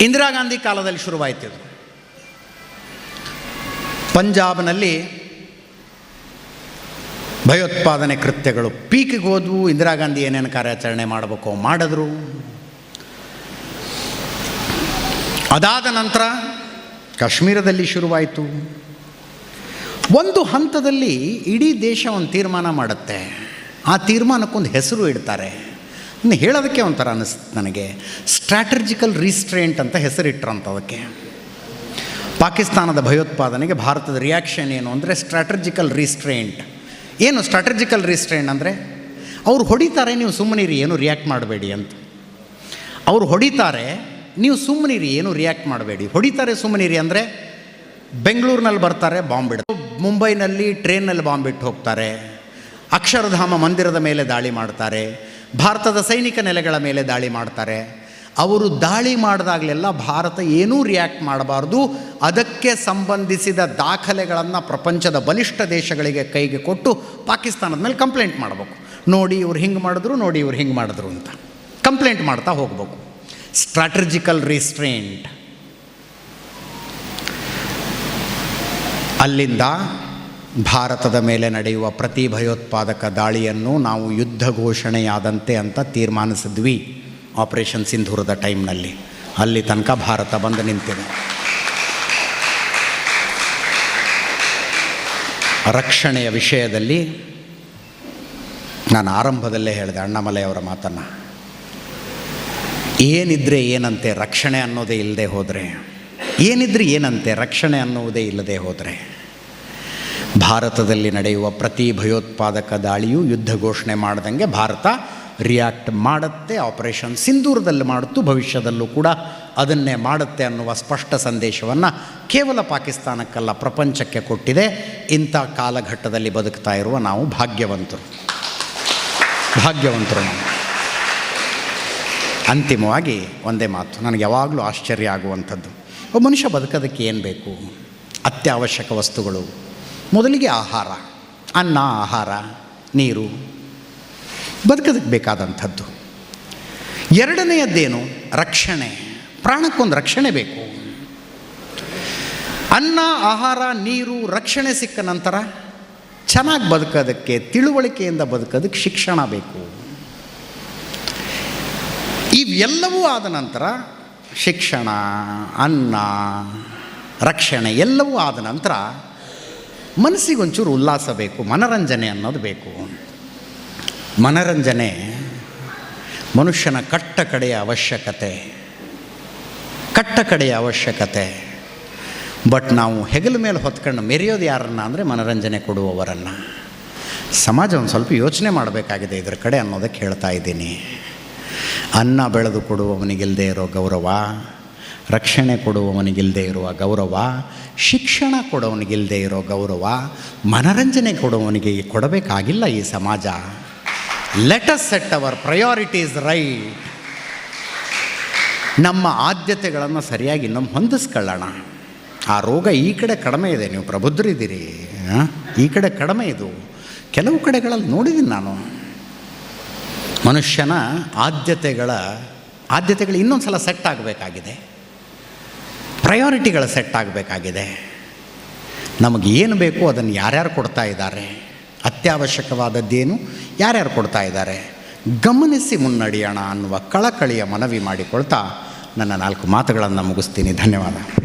ಇಂದಿರಾ ಗಾಂಧಿ ಕಾಲದಲ್ಲಿ ಶುರುವಾಯಿತು ಇದು. ಪಂಜಾಬ್ನಲ್ಲಿ ಭಯೋತ್ಪಾದನೆ ಕೃತ್ಯಗಳು ಪೀಕಿಗೆ ಹೋದವು. ಇಂದಿರಾ ಗಾಂಧಿ ಏನೇನು ಕಾರ್ಯಾಚರಣೆ ಮಾಡಬೇಕು ಮಾಡಿದ್ರು. ಅದಾದ ನಂತರ ಕಾಶ್ಮೀರದಲ್ಲಿ ಶುರುವಾಯಿತು. ಒಂದು ಹಂತದಲ್ಲಿ ಇಡೀ ದೇಶ ಒಂದು ತೀರ್ಮಾನ ಮಾಡುತ್ತೆ. ಆ ತೀರ್ಮಾನಕ್ಕೊಂದು ಹೆಸರು ಇಡ್ತಾರೆ. ಇನ್ನು ಹೇಳೋದಕ್ಕೆ ಒಂಥರ ಅನ್ನಿಸ್ತು ನನಗೆ. ಸ್ಟ್ರಾಟಜಿಕಲ್ ರೀಸ್ಟ್ರೇಂಟ್ ಅಂತ ಹೆಸರಿಟ್ರಂತ ಅದಕ್ಕೆ. ಪಾಕಿಸ್ತಾನದ ಭಯೋತ್ಪಾದನೆಗೆ ಭಾರತದ ರಿಯಾಕ್ಷನ್ ಏನು ಅಂದರೆ ಸ್ಟ್ರಾಟಜಿಕಲ್ ರೀಸ್ಟ್ರೇಂಟ್ ಏನು ಸ್ಟ್ರಾಟಜಿಕಲ್ ರೀಸ್ಟ್ರೇಂಟ್ ಅಂದರೆ? ಅವ್ರು ಹೊಡಿತಾರೆ, ನೀವು ಸುಮ್ಮನಿರಿ, ಏನು ರಿಯಾಕ್ಟ್ ಮಾಡಬೇಡಿ ಅಂತ. ಅವ್ರು ಹೊಡಿತಾರೆ, ನೀವು ಸುಮ್ಮನಿರಿ, ಏನು ರಿಯಾಕ್ಟ್ ಮಾಡಬೇಡಿ. ಹೊಡಿತಾರೆ, ಸುಮ್ಮನಿರಿ ಅಂದರೆ ಬೆಂಗಳೂರಿನಲ್ಲಿ ಬರ್ತಾರೆ ಬಾಂಬ್ ಇಡ್ತಾರೆ ಮುಂಬೈನಲ್ಲಿ ಟ್ರೈನಲ್ಲಿ ಬಾಂಬ್ ಬಿಟ್ಟು ಹೋಗ್ತಾರೆ. ಅಕ್ಷರಧಾಮ ಮಂದಿರದ ಮೇಲೆ ದಾಳಿ ಮಾಡ್ತಾರೆ. ಭಾರತದ ಸೈನಿಕ ನೆಲೆಗಳ ಮೇಲೆ ದಾಳಿ ಮಾಡ್ತಾರೆ. ಅವರು ದಾಳಿ ಮಾಡಿದಾಗಲೆಲ್ಲ ಭಾರತ ಏನೂ ರಿಯಾಕ್ಟ್ ಮಾಡಬಾರ್ದು. ಅದಕ್ಕೆ ಸಂಬಂಧಿಸಿದ ದಾಖಲೆಗಳನ್ನು ಪ್ರಪಂಚದ ಬಲಿಷ್ಠ ದೇಶಗಳಿಗೆ ಕೈಗೆ ಕೊಟ್ಟು ಪಾಕಿಸ್ತಾನದ ಮೇಲೆ ಕಂಪ್ಲೇಂಟ್ ಮಾಡಬೇಕು. ನೋಡಿ ಇವ್ರು ಹಿಂಗೆ ಮಾಡಿದ್ರು, ನೋಡಿ ಇವ್ರು ಹಿಂಗೆ ಮಾಡಿದ್ರು ಅಂತ. ಕಂಪ್ಲೇಂಟ್ ಮಾಡ್ತಾ ಹೋಗಬೇಕು. ಸ್ಟ್ರಾಟಜಿಕಲ್ ರಿಸ್ಟ್ರೇಂಟ್ ಅಲ್ಲಿಂದ ಭಾರತದ ಮೇಲೆ ನಡೆಯುವ ಪ್ರತಿ ಭಯೋತ್ಪಾದಕ ದಾಳಿಯನ್ನು ನಾವು ಯುದ್ಧ ಘೋಷಣೆಯಾದಂತೆ ಅಂತ ತೀರ್ಮಾನಿಸಿದ್ವಿ ಆಪರೇಷನ್ ಸಿಂಧೂರದ ಟೈಮ್ನಲ್ಲಿ. ಅಲ್ಲಿ ತನಕ ಭಾರತ ಬಂದು ನಿಂತಿದೆ. ರಕ್ಷಣೆಯ ವಿಷಯದಲ್ಲಿ ನಾನು ಆರಂಭದಲ್ಲೇ ಹೇಳಿದೆ ಅಣ್ಣಾಮಲೆಯವರ ಮಾತನ್ನು. ಏನಿದ್ರೆ ಏನಂತೆ ರಕ್ಷಣೆ ಅನ್ನೋದೇ ಇಲ್ಲದೆ ಹೋದರೆ? ಏನಿದ್ರೆ ಏನಂತೆ ರಕ್ಷಣೆ ಅನ್ನುವುದೇ ಇಲ್ಲದೆ ಹೋದರೆ? ಭಾರತದಲ್ಲಿ ನಡೆಯುವ ಪ್ರತಿ ಭಯೋತ್ಪಾದಕ ದಾಳಿಯೂ ಯುದ್ಧ ಘೋಷಣೆ ಮಾಡ್ದಂಗೆ ಭಾರತ ರಿಯಾಕ್ಟ್ ಮಾಡುತ್ತೆ ಆಪರೇಷನ್ ಸಿಂಧೂರದಲ್ಲಿ ಮಾಡುತ್ತು, ಭವಿಷ್ಯದಲ್ಲೂ ಕೂಡ ಅದನ್ನೇ ಮಾಡುತ್ತೆ ಅನ್ನುವ ಸ್ಪಷ್ಟ ಸಂದೇಶವನ್ನು ಕೇವಲ ಪಾಕಿಸ್ತಾನಕ್ಕಲ್ಲ, ಪ್ರಪಂಚಕ್ಕೆ ಕೊಟ್ಟಿದೆ. ಇಂಥ ಕಾಲಘಟ್ಟದಲ್ಲಿ ಬದುಕ್ತಾ ಇರುವ ನಾವು ಭಾಗ್ಯವಂತರು. ಭಾಗ್ಯವಂತರು ನಾವು. ಅಂತಿಮವಾಗಿ ಒಂದೇ ಮಾತು, ನನಗೆ ಯಾವಾಗಲೂ ಆಶ್ಚರ್ಯ ಆಗುವಂಥದ್ದು. ಒಬ್ಬ ಮನುಷ್ಯ ಬದುಕೋದಕ್ಕೆ ಏನು ಬೇಕು? ಅತ್ಯವಶ್ಯಕ ವಸ್ತುಗಳು. ಮೊದಲಿಗೆ ಆಹಾರ, ಅನ್ನ, ಆಹಾರ, ನೀರು, ಬದುಕೋದಕ್ಕೆ ಬೇಕಾದಂಥದ್ದು. ಎರಡನೆಯದ್ದೇನು? ರಕ್ಷಣೆ. ಪ್ರಾಣಕ್ಕೊಂದು ರಕ್ಷಣೆ ಬೇಕು. ಅನ್ನ, ಆಹಾರ, ನೀರು, ರಕ್ಷಣೆ ಸಿಕ್ಕ ನಂತರ ಚೆನ್ನಾಗಿ ಬದುಕೋದಕ್ಕೆ, ತಿಳುವಳಿಕೆಯಿಂದ ಬದುಕೋದಕ್ಕೆ ಶಿಕ್ಷಣ ಬೇಕು. ಇವೆಲ್ಲವೂ ಆದ ನಂತರ ಶಿಕ್ಷಣ, ಅನ್ನ, ರಕ್ಷಣೆ ಎಲ್ಲವೂ ಆದ ನಂತರ ಮನಸ್ಸಿಗೊಂಚೂರು ಉಲ್ಲಾಸ ಬೇಕು, ಮನರಂಜನೆ ಅನ್ನೋದು ಬೇಕು. ಮನರಂಜನೆ ಮನುಷ್ಯನ ಕಟ್ಟ ಕಡೆಯ ಅವಶ್ಯಕತೆ. ಕಟ್ಟ ಕಡೆಯ ಅವಶ್ಯಕತೆ. ಬಟ್ ನಾವು ಹೆಗಲ ಮೇಲೆ ಹೊತ್ಕೊಂಡು ಮೆರೆಯೋದು ಯಾರನ್ನ ಅಂದರೆ ಮನರಂಜನೆ ಕೊಡುವವರನ್ನು. ಸಮಾಜ ಒಂದು ಸ್ವಲ್ಪ ಯೋಚನೆ ಮಾಡಬೇಕಾಗಿದೆ ಇದರ ಕಡೆ ಅನ್ನೋದಕ್ಕೆ ಹೇಳ್ತಾ ಇದ್ದೀನಿ. ಅನ್ನ ಬೆಳೆದು ಕೊಡುವವನಿಗಿಲ್ಲದೆ ಇರೋ ಗೌರವ. ರಕ್ಷಣೆ ಕೊಡುವವನಿಗಿಲ್ಲದೆ ಇರುವ ಗೌರವ, ಶಿಕ್ಷಣ ಕೊಡೋವನಿಗಿಲ್ಲದೆ ಇರೋ ಗೌರವ, ಮನರಂಜನೆ ಕೊಡುವವನಿಗೆ ಕೊಡಬೇಕಾಗಿಲ್ಲ ಈ ಸಮಾಜ. Let us set our priorities right ನಮ್ಮ ಆದ್ಯತೆಗಳನ್ನು ಸರಿಯಾಗಿ ನಮ್ಮ ಹೊಂದಿಸ್ಕೊಳ್ಳೋಣ. ಆ ರೋಗ ಈ ಕಡೆ ಕಡಿಮೆ ಇದೆ, ನೀವು ಪ್ರಬುದ್ಧರಿದ್ದೀರಿ. ಈ ಕಡೆ ಕಡಿಮೆ ಇದು. ಕೆಲವು ಕಡೆಗಳಲ್ಲಿ ನೋಡಿದ್ದೀನಿ ನಾನು. ಮನುಷ್ಯನ ಆದ್ಯತೆಗಳ, ಆದ್ಯತೆಗಳು ಇನ್ನೊಂದು ಸಲ ಸೆಟ್ ಆಗಬೇಕಾಗಿದೆ. ಪ್ರಯಾರಿಟಿಗಳು ಸೆಟ್ ಆಗಬೇಕಾಗಿದೆ. ನಮಗೆ ಏನು ಬೇಕು ಅದನ್ನು ಯಾರ್ಯಾರು ಕೊಡ್ತಾ ಇದ್ದಾರೆ, ಅತ್ಯವಶ್ಯಕವಾದದ್ದೇನು, ಯಾರ್ಯಾರು ಕೊಡ್ತಾ ಇದ್ದಾರೆ, ಗಮನಿಸಿ ಮುನ್ನಡೆಯೋಣ ಅನ್ನುವ ಕಳಕಳಿಯ ಮನವಿ ಮಾಡಿಕೊಳ್ತಾ ನನ್ನ ನಾಲ್ಕು ಮಾತುಗಳನ್ನು ಮುಗಿಸ್ತೀನಿ. ಧನ್ಯವಾದ.